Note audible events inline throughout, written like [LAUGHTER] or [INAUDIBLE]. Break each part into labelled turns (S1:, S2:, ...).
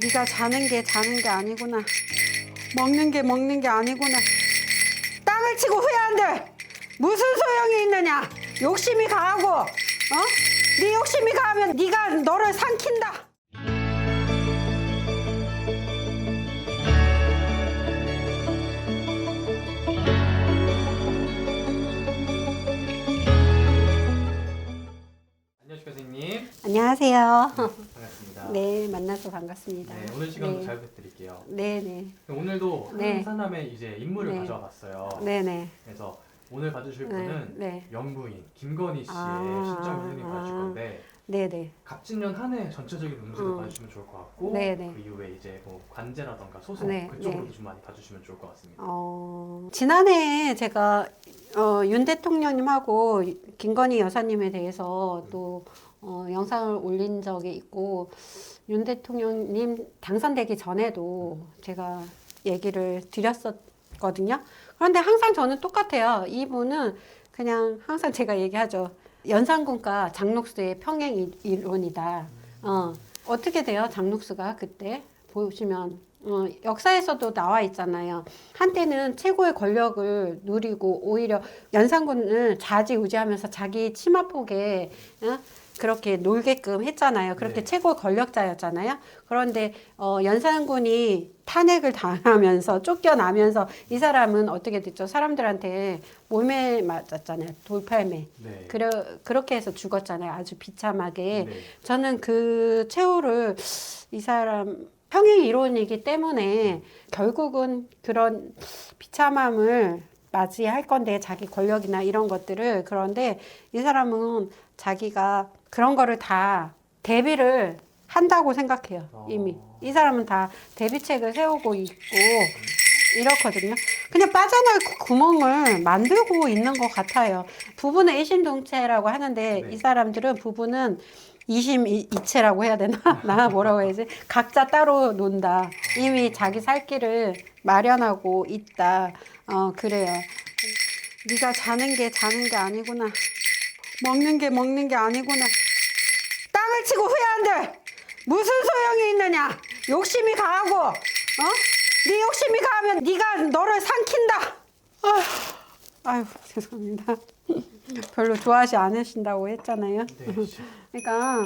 S1: 네가 자는 게 자는 게 아니구나. 먹는 게 먹는 게 아니구나. 땅을 치고 후회한들 무슨 소용이 있느냐? 욕심이 가하고, 어? 네 욕심이 가하면 네가 너를 삼킨다.
S2: 선생님
S1: 안녕하세요. [LAUGHS] 네, 만나서 반갑습니다.
S2: 네, 오늘 시간도
S1: 네.
S2: 잘 부탁드릴게요.
S1: 네, 네,
S2: 오늘도
S1: 네.
S2: 한산남의 이제 인물을
S1: 네.
S2: 가져와 봤어요.
S1: 네, 네.
S2: 그래서 오늘 봐주실
S1: 네,
S2: 분은
S1: 네,
S2: 영부인 김건희 씨의
S1: 아,
S2: 신청 선생님
S1: 아,
S2: 봐주실 건데
S1: 네, 네.
S2: 갑진년 한 해 전체적인 운세를
S1: 음.
S2: 봐주시면 좋을 것 같고
S1: 네, 네.
S2: 그 이후에 이제 뭐 관제라던가 소송
S1: 네,
S2: 그쪽으로도
S1: 네.
S2: 좀 많이 봐주시면 좋을 것 같습니다.
S1: 어, 지난해 제가 어, 윤 대통령님하고 김건희 여사님에 대해서 또 어, 영상을 올린 적이 있고 윤 대통령님 당선되기 전에도 제가 얘기를 드렸었거든요. 그런데 항상 저는 똑같아요. 이분은 그냥 항상 제가 얘기하죠. 연산군과 장록수의 평행 이- 이론이다. 어, 어떻게 돼요? 장록수가 그때 보시면 어, 역사에서도 나와 있잖아요. 한때는 최고의 권력을 누리고 오히려 연산군을 좌지우지하면서 자기 치마폭에 어? 그렇게 놀게끔 했잖아요. 그렇게
S2: 네.
S1: 최고 권력자였잖아요. 그런데 어, 연산군이 탄핵을 당하면서 쫓겨나면서 이 사람은 어떻게 됐죠? 사람들한테 몰매 맞았잖아요. 돌팔매.
S2: 네.
S1: 그래, 그렇게 해서 죽었잖아요. 아주 비참하게.
S2: 네.
S1: 저는 그 최후를 이 사람 평행 이론이기 때문에 결국은 그런 비참함을 맞이할 건데 자기 권력이나 이런 것들을 그런데 이 사람은 자기가 그런 거를 다 대비를 한다고 생각해요
S2: 어.
S1: 이미 이 사람은 다 대비책을 세우고 있고 이렇거든요 그냥 빠져나갈 구- 구멍을 만들고 있는 것 같아요 부부는 일심동체라고 하는데
S2: 네.
S1: 이 사람들은 부부는 이심이체라고 해야 되나? [LAUGHS] 나 뭐라고 해야지? 각자 따로 논다. 이미 자기 살 길을 마련하고 있다. 어 그래요. 네가 자는 게 자는 게 아니구나. 먹는 게 먹는 게 아니구나. 땅을 치고 후회한들 무슨 소용이 있느냐? 욕심이 가하고, 어? 네 욕심이 가하면 네가 너를 삼킨다. 아휴, 아휴 죄송합니다. 별로 좋아하지 않으신다고 했잖아요.
S2: 네. [LAUGHS]
S1: 그러니까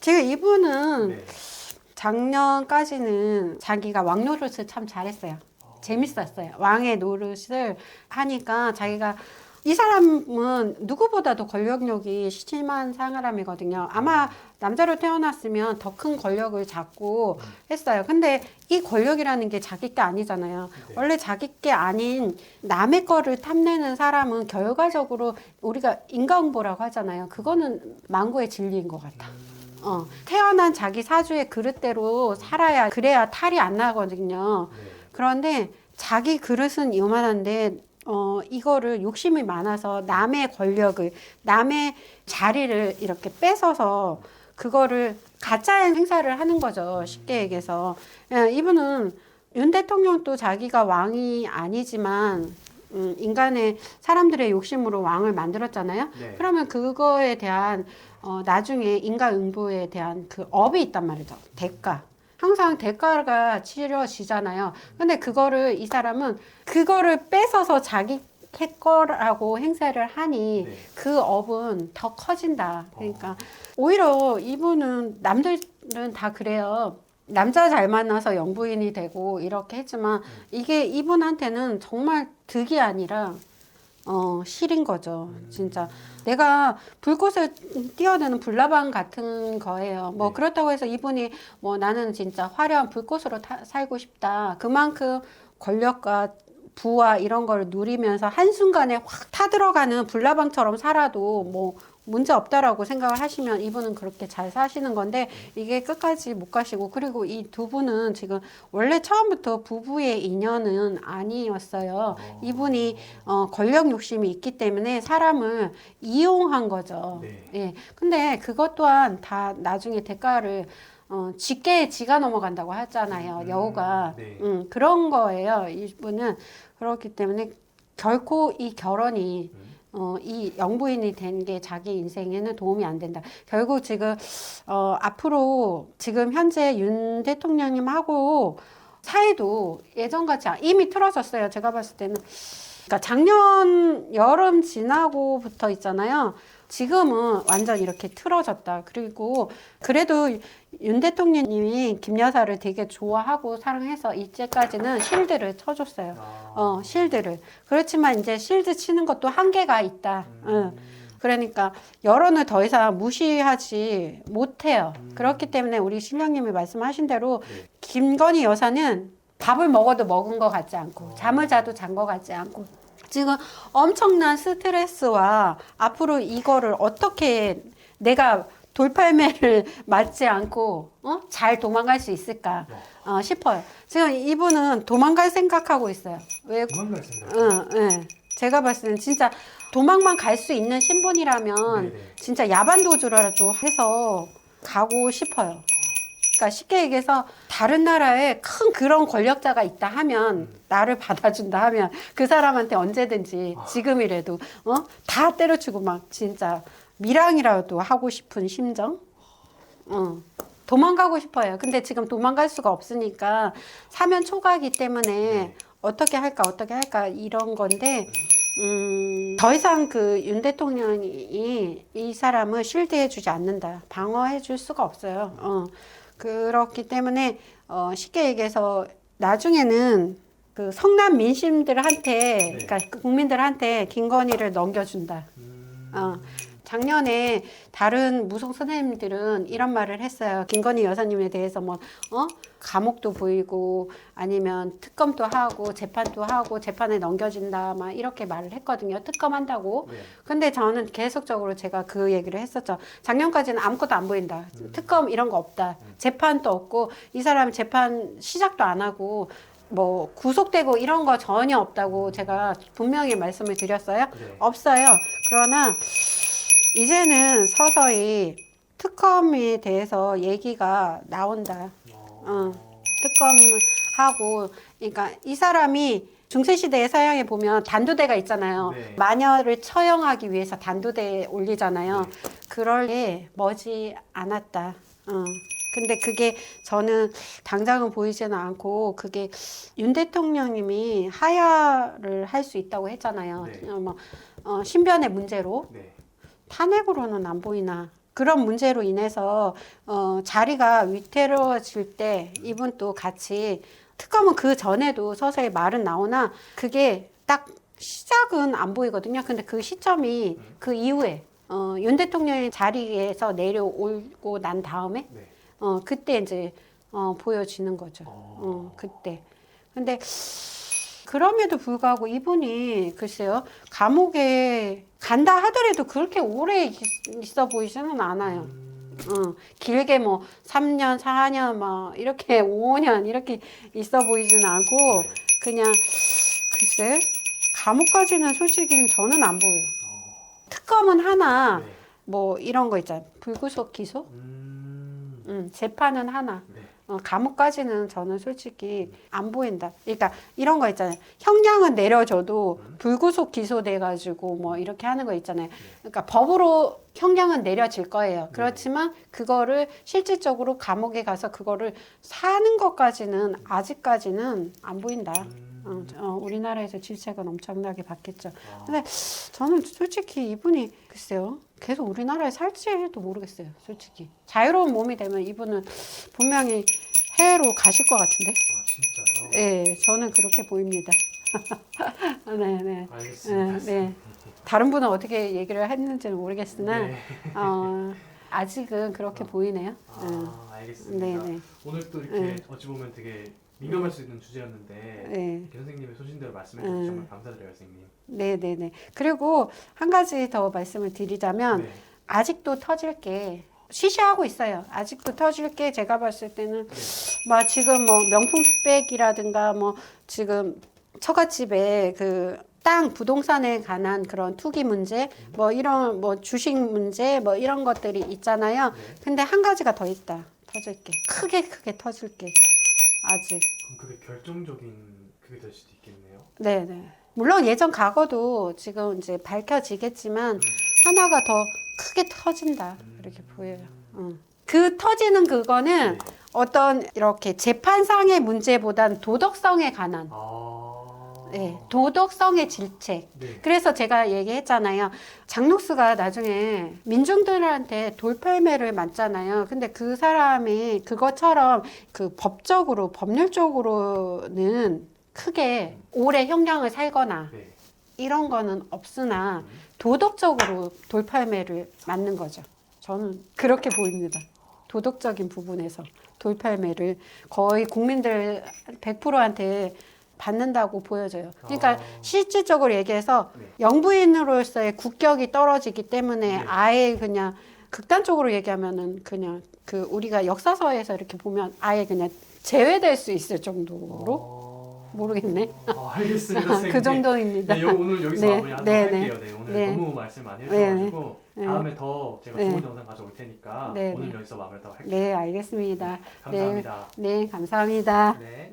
S1: 제가 이분은
S2: 네.
S1: 작년까지는 자기가 왕 노릇을 참 잘했어요. 재밌었어요. 왕의 노릇을 하니까 자기가 이 사람은 누구보다도 권력력이 심한 사람이거든요. 아마 남자로 태어났으면 더 큰 권력을 잡고 했어요. 근데 이 권력이라는 게 자기 게 아니잖아요.
S2: 네.
S1: 원래 자기 게 아닌 남의 거를 탐내는 사람은 결과적으로 우리가 인과응보라고 하잖아요. 그거는 망고의 진리인 것 같아. 어, 태어난 자기 사주의 그릇대로 살아야 그래야 탈이 안 나거든요.
S2: 네.
S1: 그런데 자기 그릇은 요만한데 어 이거를 욕심이 많아서 남의 권력을 남의 자리를 이렇게 뺏어서 그거를 가짜 행사를 하는 거죠 쉽게 얘기해서 예, 이분은 윤 대통령도 자기가 왕이 아니지만 음, 인간의 사람들의 욕심으로 왕을 만들었잖아요.
S2: 네.
S1: 그러면 그거에 대한 어, 나중에 인과응보에 대한 그 업이 있단 말이죠. 대가. 항상 대가가 치러지잖아요. 근데 그거를 이 사람은 그거를 뺏어서 자기 할 거라고 행세를 하니
S2: 네.
S1: 그 업은 더 커진다. 그러니까 오히려 이분은 남들은 다 그래요. 남자 잘 만나서 영부인이 되고 이렇게 했지만 이게 이분한테는 정말 득이 아니라 어 실인 거죠. 진짜 내가 불꽃을 띄워드는 불나방 같은 거예요. 뭐
S2: 네.
S1: 그렇다고 해서 이분이 뭐 나는 진짜 화려한 불꽃으로 타- 살고 싶다. 그만큼 권력과 부와 이런 걸 누리면서 한순간에 확 타들어가는 불나방처럼 살아도 뭐 문제 없다라고 생각을 하시면 이분은 그렇게 잘 사시는 건데 이게 끝까지 못 가시고 그리고 이 두 분은 지금 원래 처음부터 부부의 인연은 아니었어요. 이분이 어, 권력 욕심이 있기 때문에 사람을 이용한 거죠.
S2: 네.
S1: 예. 근데 그것 또한 다 나중에 대가를 어, 직계에 지가 넘어간다고 하잖아요.
S2: 음,
S1: 여우가.
S2: 네.
S1: 음, 그런 거예요. 이분은 그렇기 때문에 결코 이 결혼이
S2: 음.
S1: 어, 이 영부인이 된 게 자기 인생에는 도움이 안 된다. 결국 지금 어, 앞으로 지금 현재 윤 대통령님하고 사이도 예전같이 안- 이미 틀어졌어요. 제가 봤을 때는. 그러니까 작년 여름 지나고부터 있잖아요. 지금은 완전 이렇게 틀어졌다. 그리고 그래도 윤 대통령님이 김 여사를 되게 좋아하고 사랑해서 이제까지는 실드를 쳐줬어요.
S2: 아,
S1: 어, 실드를. 그렇지만 이제 실드 치는 것도 한계가 있다. 응.
S2: 음,
S1: 그러니까 여론을 더 이상 무시하지 못해요.
S2: 음.
S1: 그렇기 때문에 우리 신령님이 말씀하신 대로
S2: 네.
S1: 김건희 여사는 밥을 먹어도 먹은 것 같지 않고
S2: 어.
S1: 잠을 자도 잔 것 같지 않고 지금 엄청난 스트레스와 앞으로 이거를 어떻게 내가 돌팔매를 [LAUGHS] 맞지 않고 어? 잘 도망갈 수 있을까 어, 싶어요. 지금 이분은 도망갈 생각하고 있어요. 왜
S2: 도망갈 생각.
S1: 응, 응. 제가 봤을 때는 진짜 도망만 갈 수 있는 신분이라면
S2: 네네.
S1: 진짜 야반 도주라도 해서 가고 싶어요. 그러니까 쉽게 얘기해서 다른 나라에 큰 그런 권력자가 있다 하면 나를 받아준다 하면 그 사람한테 언제든지 지금이라도 어? 다 때려치고 막 진짜 밀항이라도 하고 싶은 심정. 어. 도망가고 싶어요. 근데 지금 도망갈 수가 없으니까 사면 초과기 때문에
S2: 네.
S1: 어떻게 할까 어떻게 할까 이런 건데 음, 더 이상 그 윤 대통령이 이 사람을 실드해 주지 않는다. 방어해 줄 수가 없어요. 어. 그렇기 때문에 어, 쉽게 얘기해서 나중에는 그 성남 민심들한테
S2: 네.
S1: 그러니까 국민들한테 김건희를 넘겨준다.
S2: 음,
S1: 어. 작년에 다른 무속 선생님들은 이런 말을 했어요. 김건희 여사님에 대해서 뭐, 어? 감옥도 보이고 아니면 특검도 하고 재판도 하고 재판에 넘겨진다 막 이렇게 말을 했거든요. 특검한다고.
S2: 네.
S1: 근데 저는 계속적으로 제가 그 얘기를 했었죠. 작년까지는 아무것도 안 보인다. 특검 이런 거 없다. 재판도 없고 이 사람 재판 시작도 안 하고 뭐 구속되고 이런 거 전혀 없다고 제가 분명히 말씀을 드렸어요.
S2: 네.
S1: 없어요. 그러나 이제는 서서히 특검에 대해서 얘기가 나온다.
S2: 어.
S1: 특검하고 그러니까 이 사람이 중세시대의 서양에 보면 단두대가 있잖아요.
S2: 네.
S1: 마녀를 처형하기 위해서 단두대에 올리잖아요.
S2: 네.
S1: 그럴 게 머지 않았다. 어. 근데 그게 저는 당장은 보이지는 않고 그게 윤 대통령님이 하야를 할 수 있다고 했잖아요.
S2: 네.
S1: 어, 뭐 어, 신변의 문제로
S2: 네.
S1: 탄핵으로는 안 보이나 그런 문제로 인해서 어, 자리가 위태로워질 때 이분 또 같이 특검은 그 전에도 서서히 말은 나오나 그게 딱 시작은 안 보이거든요. 근데 그 시점이 그 이후에 어, 윤 대통령이 자리에서 내려오고 난 다음에
S2: 네.
S1: 어, 그때 이제 어, 보여지는 거죠.
S2: 어.
S1: 어, 그때. 근데 그럼에도 불구하고 이분이 글쎄요 감옥에 간다 하더라도 그렇게 오래 있- 있어 보이지는 않아요.
S2: 음,
S1: 어, 길게 뭐 3년, 4년, 막 이렇게 [LAUGHS] 5년 이렇게 있어 보이지는 않고
S2: 네.
S1: 그냥 글쎄 감옥까지는 솔직히 저는 안 보여요.
S2: 어.
S1: 특검은 하나
S2: 네.
S1: 뭐 이런 거 있잖아요. 불구속 기소,
S2: 음,
S1: 음, 재판은 하나.
S2: 네.
S1: 어, 감옥까지는 저는 솔직히 안 보인다. 그러니까 이런 거 있잖아요. 형량은 내려줘도 불구속 기소돼가지고 뭐 이렇게 하는 거 있잖아요. 그러니까 법으로 형량은 내려질 거예요. 그렇지만 그거를 실질적으로 감옥에 가서 그거를 사는 것까지는 아직까지는 안 보인다. 어, 어, 우리나라에서 질책은 엄청나게 받겠죠.
S2: 아,
S1: 근데 저는 솔직히 이분이 글쎄요. 계속 우리나라에 살지도 모르겠어요. 솔직히 자유로운 몸이 되면 이분은 분명히 해외로 가실 것 같은데.
S2: 아, 진짜요?
S1: 예, 저는 그렇게 보입니다. [LAUGHS] 네, 네.
S2: 알겠습니다.
S1: 네, 네. 다른 분은 어떻게 얘기를 했는지는 모르겠으나
S2: 네.
S1: 어, 아직은 그렇게 보이네요.
S2: 아, 알겠습니다.
S1: 네, 네,
S2: 오늘 또 이렇게 어찌 보면 되게 민감할 수 있는 주제였는데
S1: 네.
S2: 이렇게 선생님의 소신대로 말씀해 주셔서
S1: 음.
S2: 정말 감사드려요, 선생님.
S1: 네, 네, 네. 그리고 한 가지 더 말씀을 드리자면
S2: 네.
S1: 아직도 터질 게 시시하고 있어요. 아직도 터질 게 제가 봤을 때는
S2: 네.
S1: 뭐 지금 뭐 명품백이라든가 뭐 지금 처갓집에 그 땅 부동산에 관한 그런 투기 문제 뭐 이런 뭐 주식 문제 뭐 이런 것들이 있잖아요.
S2: 네.
S1: 근데 한 가지가 더 있다. 터질 게 크게 크게 터질 게 아직.
S2: 그럼 그게 결정적인 그게 될 수도 있겠네요.
S1: 네, 네. 물론 예전 과거도 지금 이제 밝혀지겠지만
S2: 음.
S1: 하나가 더 크게 터진다
S2: 음.
S1: 이렇게 보여요. 음. 그 터지는 그거는
S2: 네.
S1: 어떤 이렇게 재판상의 문제보단 도덕성에 관한
S2: 아.
S1: 네, 도덕성의 질책.
S2: 네.
S1: 그래서 제가 얘기했잖아요. 장록수가 나중에 민중들한테 돌팔매를 맞잖아요. 근데 그 사람이 그것처럼 그 법적으로, 법률적으로는 크게 오래 형량을 살거나
S2: 네.
S1: 이런 거는 없으나
S2: 음.
S1: 도덕적으로 돌팔매를 맞는 거죠. 저는 그렇게 보입니다. 도덕적인 부분에서 돌팔매를 거의 국민들 100%한테 받는다고 보여져요. 그러니까
S2: 아.
S1: 실질적으로 얘기해서
S2: 네.
S1: 영부인으로서의 국격이 떨어지기 때문에
S2: 네.
S1: 아예 그냥 극단적으로 얘기하면은 그냥 그 우리가 역사서에서 이렇게 보면 아예 그냥 제외될 수 있을 정도로
S2: 어...
S1: 모르겠네.
S2: 아, 알겠습니다.
S1: 그
S2: 선생님.
S1: 정도입니다.
S2: 네, 요- 오늘 여기서
S1: 네,
S2: 마무리하도록
S1: 네,
S2: 할게요. 네, 오늘
S1: 네.
S2: 너무 말씀 많이
S1: 네,
S2: 해주셔가지고
S1: 네.
S2: 다음에 더 제가
S1: 네.
S2: 좋은 영상 가져올 테니까
S1: 네,
S2: 오늘
S1: 네.
S2: 여기서 마무리하도록 할게요.
S1: 네, 알겠습니다.
S2: 감사합니다.
S1: 네, 감사합니다.
S2: 네.